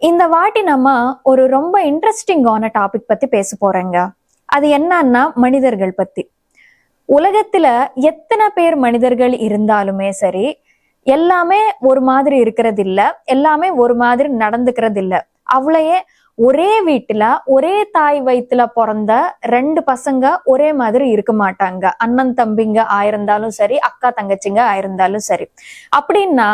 இந்த வாட்டி நம்ம ஒரு ரொம்ப இன்ட்ரெஸ்டிங்கான டாபிக் பத்தி பேச போறேங்க. அது என்னன்னா மனிதர்கள் பத்தி. உலகத்துல எத்தனை பேர் மனிதர்கள் இருந்தாலுமே சரி எல்லாமே ஒரு மாதிரி இருக்கிறது இல்ல எல்லாமே ஒரு மாதிரி நடந்துக்கிறது இல்ல அவளையே ஒரே வீட்டுல ஒரே தாய் வயித்துல பிறந்த ரெண்டு பசங்க ஒரே மாதிரி இருக்க மாட்டாங்க. அண்ணன் தம்பிங்க ஆயிருந்தாலும் சரி அக்கா தங்கச்சிங்க ஆயிருந்தாலும் சரி. அப்படின்னா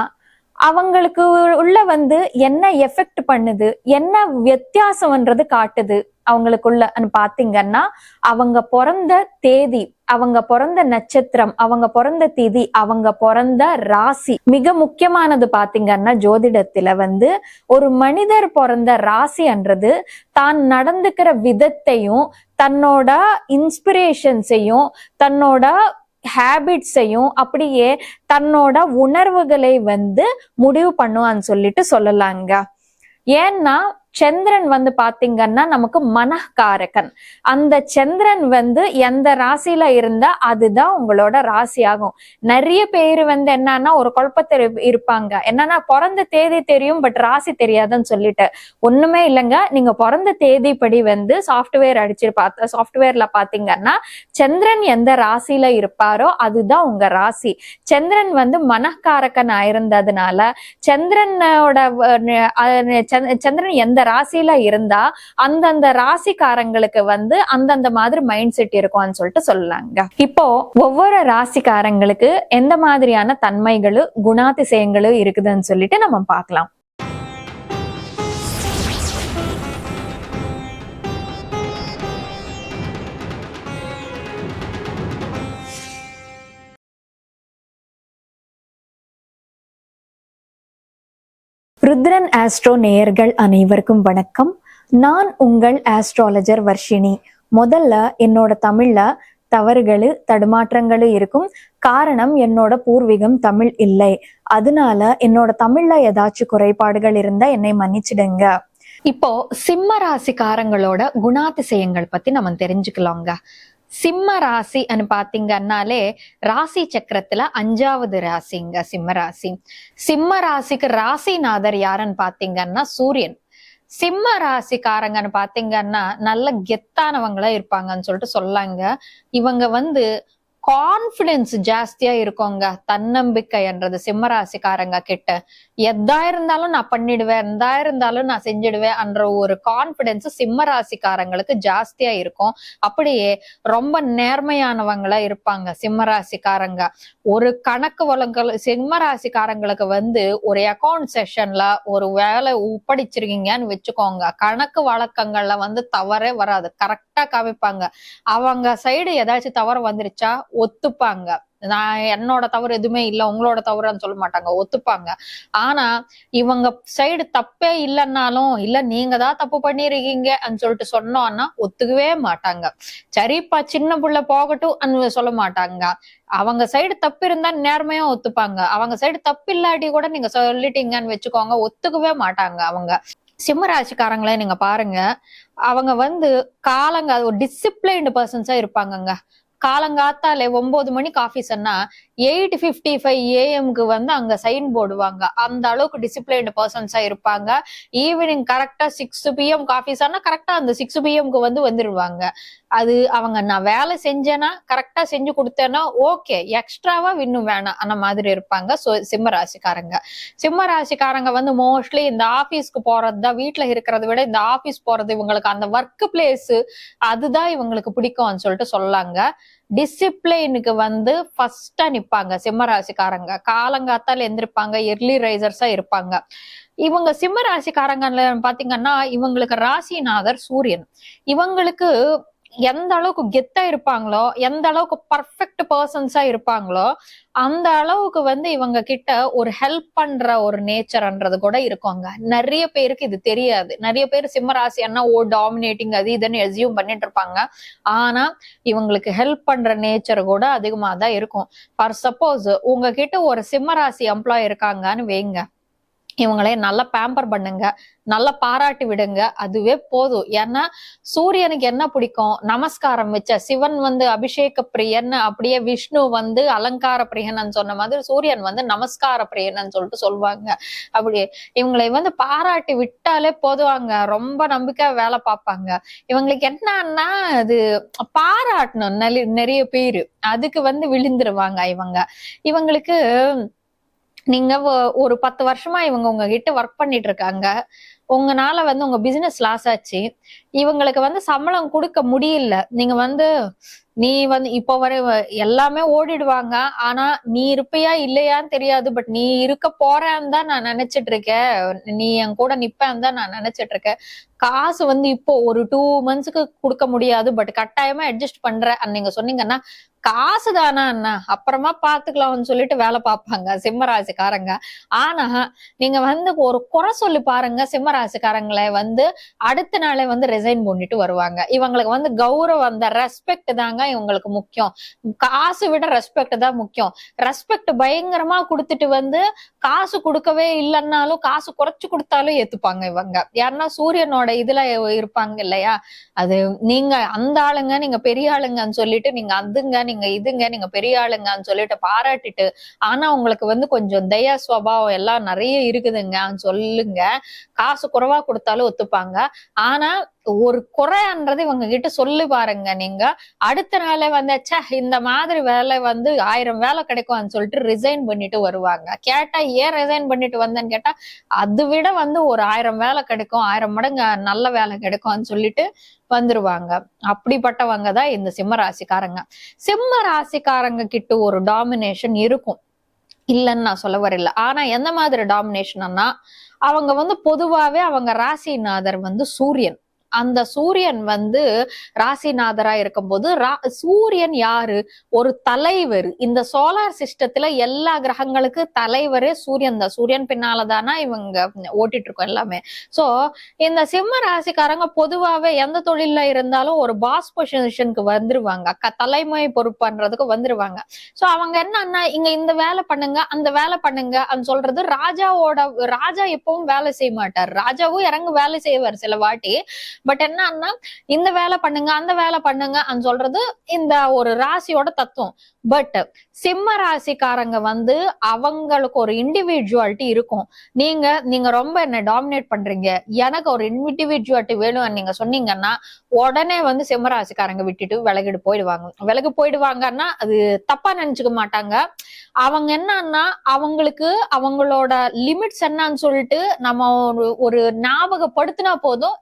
அவங்களுக்கு உள்ள வந்து என்ன எஃபெக்ட் பண்ணுது என்ன வித்தியாசம்ன்றது காட்டுது அவங்களுக்குள்ள. பாத்தீங்கன்னா அவங்க பிறந்த தேதி அவங்க பிறந்த நட்சத்திரம் அவங்க பிறந்த திதி அவங்க பிறந்த ராசி. மிக முக்கியமானது பாத்தீங்கன்னா ஜோதிடத்துல வந்து ஒரு மனிதர் பிறந்த ராசின்றது தான் நடந்துக்கிற விதத்தையும் தன்னோட இன்ஸ்பிரேஷன்ஸையும் தன்னோட ஹேபிட்ஸையும் அப்படியே தன்னோட உணர்வுகளை வந்து முடிவு பண்ணுவான்னு சொல்லிட்டு சொல்லலாங்க. ஏன்னா சந்திரன் வந்து பாத்தீங்கன்னா நமக்கு மனக்காரகன். அந்த சந்திரன் வந்து எந்த ராசியில இருந்தா அதுதான் உங்களோட ராசி ஆகும் நிறைய பேர் வந்து என்னன்னா ஒரு குழப்பத்தில் இருப்பாங்க. என்னன்னா பிறந்த தேதி தெரியும் பட் ராசி தெரியாதுன்னு சொல்லிட்டு. ஒண்ணுமே இல்லைங்க. நீங்க பிறந்த படி வந்து சாஃப்ட்வேர் அடிச்சு பார்த்த சாஃப்ட்வேர்ல பாத்தீங்கன்னா சந்திரன் எந்த ராசியில இருப்பாரோ அதுதான் உங்க ராசி. சந்திரன் வந்து மனக்காரகன் ஆயிருந்ததுனால சந்திரனோட சந்திரன் எந்த ராசியில இருந்தா அந்தந்த ராசிக்காரங்களுக்கு வந்து அந்தந்த மாதிரி மைண்ட் செட் இருக்கும்னு சொல்லிட்டு சொல்லலாங்க இப்போ ஒவ்வொரு ராசிக்காரங்களுக்கு எந்த மாதிரியான தன்மைகளும் குணாதிசயங்களும் இருக்குதுன்னு சொல்லிட்டு நம்ம பார்க்கலாம். ருத்ரன் ஆஸ்ட்ரோ நேயர்கள் அனைவருக்கும் வணக்கம். நான் உங்கள் ஆஸ்ட்ராலஜர் வர்ஷினி. முதல்ல என்னோட தமிழ்ல தவறுகள் தடுமாற்றங்களும் இருக்கும். காரணம் என்னோட பூர்வீகம் தமிழ் இல்லை. அதனால என்னோட தமிழ்ல ஏதாச்சும் குறைபாடுகள் இருந்தா என்னை மன்னிச்சிடுங்க. இப்போ சிம்ம ராசிக்காரங்களோட குணாதிசயங்கள் பத்தி நம்ம தெரிஞ்சுக்கலாங்க. சிம்ம ராசி பாத்தீங்கன்னாலே ராசி சக்கரத்துல அஞ்சாவது ராசிங்க சிம்ம ராசி. சிம்ம ராசிக்கு ராசிநாதர் யாருன்னு பாத்தீங்கன்னா சூரியன். சிம்ம ராசிக்காரங்கன்னு பாத்தீங்கன்னா நல்ல கெத்தானவங்களா இருப்பாங்கன்னு சொல்லிட்டு சொல்லாங்க. இவங்க வந்து கான்ஃபிடென்ஸ் ஜாஸ்தியா இருக்கோங்க தன்னம்பிக்கைன்றது சிம்மராசிக்காரங்க கிட்ட. எதா இருந்தாலும் நான் பண்ணிடுவேன் எதா இருந்தாலும் நான் செஞ்சிடுவேன் என்ற ஒரு கான்பிடன்ஸ் சிம்மராசிக்காரங்களுக்கு ஜாஸ்தியா இருக்கும். அப்படியே ரொம்ப நேர்மையானவங்களா இருப்பாங்க சிம்மராசிக்காரங்க. ஒரு கணக்கு வழங்கல் சிம்மராசிக்காரங்களுக்கு வந்து ஒரு அக்கௌண்ட் செஷன்ல ஒரு வேலை ஒப்படைச்சிருக்கீங்கன்னு வச்சுக்கோங்க. கணக்கு வழக்கங்கள்ல வந்து தவறே வராது. கரெக்டா காமிப்பாங்க. அவங்க சைடு ஏதாச்சும் தவறு வந்துருச்சா? ஒத்துப்பாங்க. நான் என்னோட தவறு எதுவுமே இல்லை உங்களோட தவறுன்னு சொல்ல மாட்டாங்க. ஒத்துப்பாங்க. ஆனா இவங்க சைடு தப்பே இல்லைன்னாலும் இல்ல நீங்க தான் தப்பு பண்ணிருக்கீங்க சொல்லிட்டு சொன்னோம்னா ஒத்துக்கவே மாட்டாங்க. சரிப்பா சின்ன புள்ள போகட்டும் சொல்ல மாட்டாங்க. அவங்க சைடு தப்பு இருந்தா நேர்மையா ஒத்துப்பாங்க. அவங்க சைடு தப்பு இல்லாட்டி கூட நீங்க சொல்லிட்டீங்கன்னு வச்சுக்கோங்க ஒத்துக்கவே மாட்டாங்க அவங்க. சிம்மராசிக்காரங்களே நீங்க பாருங்க. அவங்க வந்து காலங்க ஒரு டிசிப்ளைன்டு பர்சன்ஸா இருப்பாங்கங்க. காலங்காத்தாலே ஒன்பது மணிக்கு ஆஃபீஸ்னா எயிட் ஃபிஃப்டி ஃபைவ் ஏஎம்க்கு வந்து அங்க சைன் போடுவாங்க. அந்த அளவுக்கு டிசிப்ளைன்டு பர்சன்ஸா இருப்பாங்க. ஈவினிங் கரெக்டா சிக்ஸ் பிஎம் காஃபீஸ் ஆனா கரெக்டா அந்த சிக்ஸ் பிஎம்க்கு வந்து வந்துருவாங்க. அது அவங்க நான் வேலை செஞ்சேன்னா கரெக்டா செஞ்சு கொடுத்தேன்னா ஓகே எக்ஸ்ட்ராவா இன்னும் வேணாம் அந்த மாதிரி இருப்பாங்க. ஸோ சிம்ம ராசிக்காரங்க சிம்ம ராசிக்காரங்க வந்து மோஸ்ட்லி இந்த ஆபீஸ்க்கு போறது தான் வீட்டுல இருக்கிறத விட இந்த ஆபீஸ் போறது இவங்களுக்கு அந்த ஒர்க் பிளேஸ் அதுதான் இவங்களுக்கு பிடிக்கும்னு சொல்லிட்டு சொல்லாங்க. டிசிப்ளினுக்கு வந்து ஃபர்ஸ்டா நிப்பாங்க. சிம்ம ராசிக்காரங்க காலங்காத்தால எந்திருப்பாங்க. எர்லி ரைசர்ஸா இருப்பாங்க. இவங்க சிம்ம ராசிக்காரங்க பாத்தீங்கன்னா இவங்களுக்கு ராசிநாதர் சூரியன். இவங்களுக்கு எந்த அளவுக்கு கெத்தா இருப்பாங்களோ எந்த அளவுக்கு பர்ஃபெக்ட் பர்சன்ஸா இருப்பாங்களோ அந்த அளவுக்கு வந்து இவங்க கிட்ட ஒரு ஹெல்ப் பண்ற ஒரு நேச்சர்ன்றது கூட இருக்குங்க நிறைய பேருக்கு இது தெரியாது. நிறைய பேர் சிம்மராசி என்ன ஓ டாமினேட்டிங் அது இதுன்னு எஸ்யூம் பண்ணிட்டு இருப்பாங்க. ஆனா இவங்களுக்கு ஹெல்ப் பண்ற நேச்சர் கூட அதிகமா தான் இருக்கும். ஃபார் சப்போஸ் உங்ககிட்ட ஒரு சிம்மராசி எம்ப்ளாய் இருக்காங்கன்னு வைங்க. இவங்களே நல்லா பேம்பர் பண்ணுங்க நல்லா பாராட்டி விடுங்க அதுவே போதும். ஏன்னா சூரியனுக்கு என்ன பிடிக்கும்? நமஸ்காரம் வச்ச சிவன் வந்து அபிஷேக பிரியன் அப்படியே விஷ்ணு வந்து அலங்கார பிரியன் சொன்ன மாதிரி சூரியன் வந்து நமஸ்கார பிரியன் சொல்லிட்டு சொல்லுவாங்க அப்படி இவங்களை வந்து பாராட்டி விட்டாலே போதுவாங்க. ரொம்ப நம்பிக்கை வேலை பார்ப்பாங்க. இவங்களுக்கு என்னன்னா அது பாராட்டணும். நிறைய பேரு. அதுக்கு வந்து விழுந்துருவாங்க இவங்க. இவங்களுக்கு நீங்க ஒ- ஒரு பத்து வருஷமா இவங்க உங்ககிட்ட ஒர்க் பண்ணிட்டு இருக்காங்க. உங்களால வந்து உங்க பிசினஸ் லாஸ் ஆச்சு. இவங்களுக்கு வந்து சம்பளம் கொடுக்க முடியல. நீங்க வந்து நீ வந்து இப்போ வரை எல்லாமே ஓடிடுவாங்க. ஆனா நீ இருப்பியா இல்லையான்னு தெரியாது. பட் நீ இருக்க போறேன்னு தான் நான் நினைச்சிட்டு இருக்கேன். நீ என் கூட நிப்பேன்னு தான் நான் நினைச்சிட்டு இருக்கேன். காசு வந்து இப்போ ஒரு டூ மந்த்ஸ்க்கு கொடுக்க முடியாது. பட் கட்டாயமா அட்ஜஸ்ட் பண்ற நீங்க சொன்னீங்கன்னா காசு தானா அண்ணா? அப்புறமா பாத்துக்கலாம்னு சொல்லிட்டு வேலை பார்ப்பாங்க. சிம்மராசிக்காரங்க ஆனா நீங்க வந்து ஒரு குறை சொல்லி பாருங்க. கும்பராசிக்காரங்களை வந்து அடுத்த நாளே வந்து ரிசைன் பண்ணிட்டு வருவாங்க. இவங்களுக்கு வந்து கௌரவம் அந்த ரெஸ்பெக்ட் தாங்க இவங்களுக்கு முக்கியம். காசு விட ரெஸ்பெக்ட் தான் முக்கியம். ரெஸ்பெக்ட் பயங்கரமா கொடுத்துட்டு வந்து காசு கொடுக்கவே இல்லைன்னாலும் காசு குறைச்சு கொடுத்தாலும் ஏத்துப்பாங்க இவங்க. யாருன்னா சூரியனோட இதுல இருப்பாங்க இல்லையா? அது நீங்க அந்த ஆளுங்க நீங்க பெரிய ஆளுங்கன்னு சொல்லிட்டு நீங்க அதுங்க நீங்க இதுங்க நீங்க பெரிய ஆளுங்கன்னு சொல்லிட்டு பாராட்டிட்டு ஆனா உங்களுக்கு வந்து கொஞ்சம் தயா சுவாவம் எல்லாம் நிறைய இருக்குதுங்க. சொல்லுங்க. காசு குறைவா கொடுத்தாலும் ஒத்துப்பாங்க. ஆனா ஒரு குறைன்றது இவங்க கிட்ட சொல்லி பாருங்க நீங்க. அடுத்த நாளே வந்து இந்த மாதிரி வேலை வந்து ஆயிரம் வேலை கிடைக்கும்னு சொல்லிட்டு ரிசைன் பண்ணிட்டு வருவாங்க. கேட்டா ஏன் ரிசைன் பண்ணிட்டு வந்தேன்னு கேட்டா அதை விட வந்து ஒரு ஆயிரம் வேலை கிடைக்கும் ஆயிரம் மடங்கு நல்ல வேலை கிடைக்கும்னு சொல்லிட்டு வந்துருவாங்க. அப்படிப்பட்டவங்க தான் இந்த சிம்ம ராசிக்காரங்க. சிம்ம ராசிக்காரங்க கிட்ட ஒரு டாமினேஷன் இருக்கும். இல்லைன்னு நான் சொல்ல வரல. ஆனா எந்த மாதிரி டாமினேஷன்னா அவங்க வந்து பொதுவாவே அவங்க ராசிநாதர் வந்து சூரியன். அந்த சூரியன் வந்து ராசிநாதரா இருக்கும்போது ரா- சூரியன் யாரு? ஒரு தலைவர். இந்த சோலார் சிஸ்டத்துல எல்லா கிரகங்களுக்கு தலைவரே சூரியன் தான். சூரியன் பின்னாலதானா இவங்க ஓட்டிட்டு இருக்கோம் எல்லாமே. சோ இந்த சிம்ம ராசிக்காரங்க பொதுவாவே எந்த தொழில்ல இருந்தாலும் ஒரு பாஸ் பொசிஷனுக்கு வந்துருவாங்க. அக்கா தலைமை பொறுப்புன்றதுக்கு வந்துருவாங்க. சோ அவங்க என்னன்னா இங்க இந்த வேலை பண்ணுங்க அந்த வேலை பண்ணுங்க அப்படின்னு சொல்றது ராஜாவோட ராஜா எப்பவும் வேலை செய்ய மாட்டார். ராஜாவும் இறங்கு வேலை செய்வார் சில வாட்டி. பட் என்னன்னா இந்த வேலை பண்ணுங்க அந்த வேலை பண்ணுங்க சொல்றது இந்த ஒரு ராசியோட தத்துவம். பட் சிம்ம ராசிக்காரங்க வந்து அவங்களுக்கு ஒரு இண்டிவிஜுவாலிட்டி இருக்கும். நீங்க நீங்க ரொம்ப என்ன டாமினேட் பண்றீங்க. எனக்கு ஒரு இண்டிவிஜுவாலிட்டி வேணும்னு நீங்க சொன்னீங்கன்னா உடனே வந்து சிம்ம ராசிக்காரங்க விட்டுட்டு விலகிட்டு போயிடுவாங்க. விலகு போயிடுவாங்கன்னா அது தப்பா நினைச்சுக்க மாட்டாங்க. அவங்க என்னன்னா அவங்களுக்கு அவங்களோட லிமிட்ஸ் என்னன்னு சொல்லிட்டு நம்ம ஒரு ஒரு ஞாபகப்படுத்தினா போதும்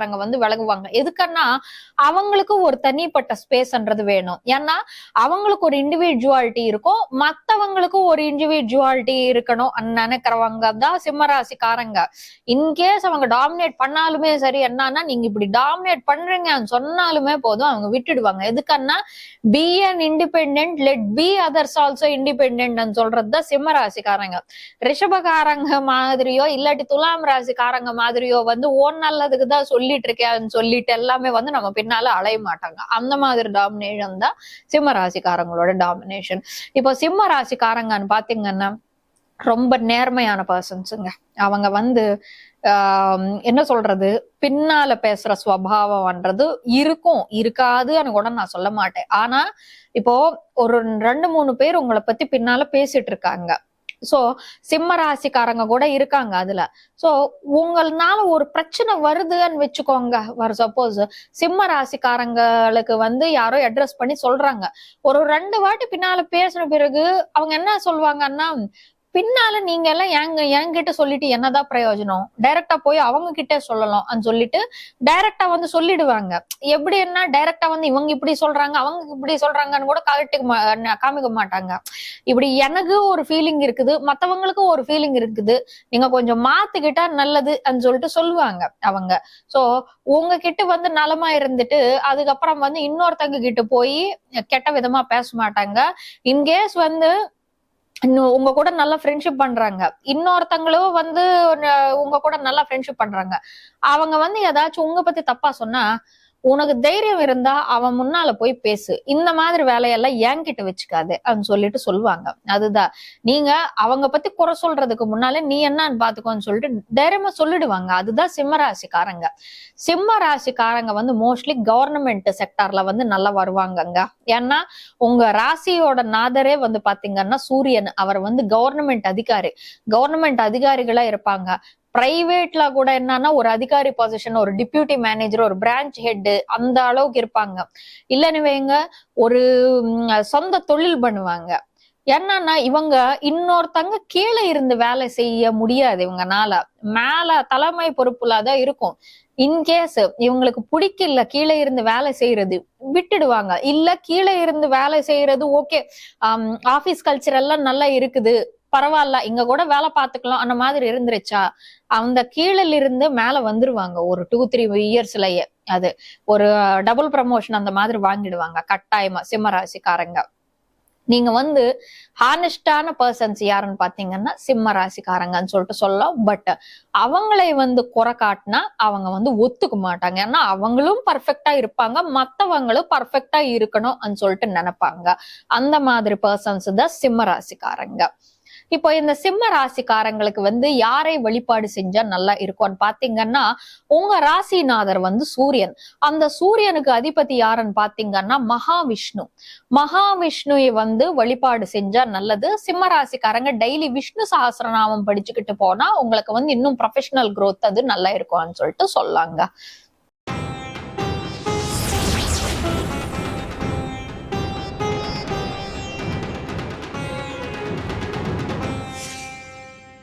சிம்மராசிக்காரங்க வந்து விலகுவாங்க. எதுக்குன்னா அவங்களுக்கு ஒரு தனிப்பட்ட ஸ்பேஸ்ன்றது வேணும். ஏன்னா அவங்களுக்கு ஒரு இண்டிவிஜுவாலிட்டி இருக்கும். மத்தவங்களுக்கும் ஒரு இண்டிவிஜுவாலிட்டி இருக்கணும் நினைக்கிறவங்க தான் சிம்மராசிக்காரங்க. இன்கேஸ் அவங்க டாமினேட் பண்ணாலுமே சரி என்னன்னா நீங்க இப்படி டாமினேட் பண்றீங்கன்னு சொன்னாலுமே போதும் அவங்க விட்டுடுவாங்க. எதுக்குன்னா be an independent let be others also independent சொல்றது தான் சிம்ம ராசிக்காரங்க ரிஷபகாரங்க மாதிரியோ இல்லாட்டி துலாம் ராசிக்காரங்க மாதிரியோ வந்து ஓன் நல்லதுக்கு தான் சொல்லி சொல்லிட்டு இருக்கேன்னு சொல்லிட்டு எல்லாமே வந்து நம்ம பின்னால அலைய மாட்டாங்க. அந்த மாதிரி டாமினேஷன் தான் சிம்ம ராசிக்காரங்களோட டாமினேஷன் இப்போ சிம்ம ராசிக்காரங்கன்னு பாத்தீங்கன்னா ரொம்ப நேர்மையான பர்சன்ஸுங்க அவங்க வந்து ஆஹ் என்ன சொல்றது? பின்னால பேசுற சுவாவம்ன்றது இருக்கும் இருக்காதுன்னு கூட நான் சொல்ல மாட்டேன். ஆனா இப்போ ஒரு ரெண்டு மூணு பேர் உங்களை பத்தி பின்னால பேசிட்டு இருக்காங்க. சோ சிம்ம ராசிக்காரங்க கூட இருக்காங்க அதுல. சோ உங்களால ஒரு பிரச்சனை வருதுன்னு வச்சுக்கோங்க. வர சப்போஸ் சிம்ம ராசிக்காரங்களுக்கு வந்து யாரோ அட்ரஸ் பண்ணி சொல்றாங்க. ஒரு ரெண்டு வாட்டி பின்னால பேசின பிறகு அவங்க என்ன சொல்லுவாங்கன்னா பின்னால நீங்க எல்லாம் எங்க என்கிட்ட சொல்லிட்டு என்னதான் பிரயோஜனம்? டைரக்டா போய் அவங்க கிட்டே சொல்லலாம் அப்படின்னு சொல்லிட்டு டைரக்டா வந்து சொல்லிடுவாங்க. எப்படி என்ன டைரக்டா வந்து இவங்க இப்படி சொல்றாங்க அவங்க இப்படி சொல்றாங்கன்னு கூட காட்டிக்க மா- காமிக்க மாட்டாங்க. இப்படி எனக்கு ஒரு ஃபீலிங் இருக்குது மத்தவங்களுக்கும் ஒரு ஃபீலிங் இருக்குது. நீங்க கொஞ்சம் மாத்துக்கிட்டா நல்லது அப்படின்னு சொல்லிட்டு சொல்லுவாங்க அவங்க. சோ உங்ககிட்ட வந்து நலமா இருந்துட்டு அதுக்கப்புறம் வந்து இன்னொருத்தங்க கிட்ட போய் கெட்ட விதமா பேச மாட்டாங்க. இன்கேஸ் வந்து உங்க கூட நல்லா ஃப்ரெண்ட்ஷிப் பண்றாங்க. இன்னொருத்தங்களும் வந்து உங்க கூட நல்லா ஃப்ரெண்ட்ஷிப் பண்றாங்க. அவங்க வந்து ஏதாச்சும் உங்க பத்தி தப்பா சொன்னா உனக்கு தைரியம் இருந்தா அவன் முன்னால போய் பேசு. இந்த மாதிரி வேலையெல்லாம் என்கிட்ட வச்சுக்காது அப்படின்னு சொல்லிட்டு சொல்லுவாங்க. அதுதான். நீங்க அவங்க பத்தி குறை சொல்றதுக்கு முன்னாலே நீ என்னன்னு பாத்துக்கோன்னு சொல்லிட்டு தைரியமா சொல்லிடுவாங்க. அதுதான் சிம்ம ராசிக்காரங்க. சிம்ம ராசிக்காரங்க வந்து மோஸ்ட்லி கவர்மெண்ட் செக்டார்ல வந்து நல்லா வருவாங்கங்க. ஏன்னா உங்க ராசியோட நாதரே வந்து பாத்தீங்கன்னா சூரியன். அவர் வந்து கவர்மெண்ட் அதிகாரி. கவர்மெண்ட் அதிகாரிகளா இருப்பாங்க. பிரைவேட்ல கூட என்னன்னா ஒரு அதிகாரி பொசிஷன் ஒரு டிப்யூட்டி மேனேஜர் ஒரு பிரான்ச் ஹெட் அந்த அளவுக்கு இருப்பாங்க. இல்லைன்னு வைங்க ஒரு சொந்த தொழில் பண்ணுவாங்க. என்னன்னா இவங்க இன்னொருத்தங்க கீழே இருந்து வேலை செய்ய முடியாது இவங்கனால. மேல தலைமை பொறுப்புல தான் இருக்கும் இன்கேஸ் இவங்களுக்கு பிடிக்கல கீழே இருந்து வேலை செய்யறது விட்டுடுவாங்க. இல்ல கீழே இருந்து வேலை செய்யறது ஓகே ஆபீஸ் கல்ச்சர் எல்லாம் நல்லா இருக்குது. பரவாயில்ல இங்க கூட வேலை பார்த்துக்கலாம் அந்த மாதிரி இருந்துருச்சா? அந்த கீழில் இருந்து மேல வந்துருவாங்க ஒரு டூ த்ரீ இயர்ஸ்லயே அது ஒரு டபுள் ப்ரமோஷன் அந்த மாதிரி வாங்கிடுவாங்க கட்டாயமா சிம்மராசிக்காரங்க. நீங்க வந்து ஹானஸ்டான பர்சன்ஸ் யாருன்னு பாத்தீங்கன்னா சிம்ம ராசிக்காரங்கன்னு சொல்லிட்டு சொல்லலாம். பட் அவங்களை வந்து குறை காட்டினா அவங்க வந்து ஒத்துக்க மாட்டாங்க. ஏன்னா அவங்களும் பர்ஃபெக்டா இருப்பாங்க மத்தவங்களும் பர்ஃபெக்டா இருக்கணும் சொல்லிட்டு நினைப்பாங்க. அந்த மாதிரி பர்சன்ஸ் தான் சிம்ம ராசிக்காரங்க இப்போ இந்த சிம்ம ராசிக்காரங்களுக்கு வந்து யாரை வழிபாடு செஞ்சா நல்லா இருக்கும்னு பாத்தீங்கன்னா உங்க ராசிநாதர் வந்து சூரியன். அந்த சூரியனுக்கு அதிபதி யாருன்னு பாத்தீங்கன்னா மகாவிஷ்ணு. மகாவிஷ்ணுவை வந்து வழிபாடு செஞ்சா நல்லது. சிம்ம ராசிக்காரங்க டெய்லி விஷ்ணு சகசிரநாமம் படிச்சுக்கிட்டு போனா உங்களுக்கு வந்து இன்னும் ப்ரொஃபஷனல் குரோத் அது நல்லா இருக்கும்னு சொல்லிட்டு சொல்லாங்க.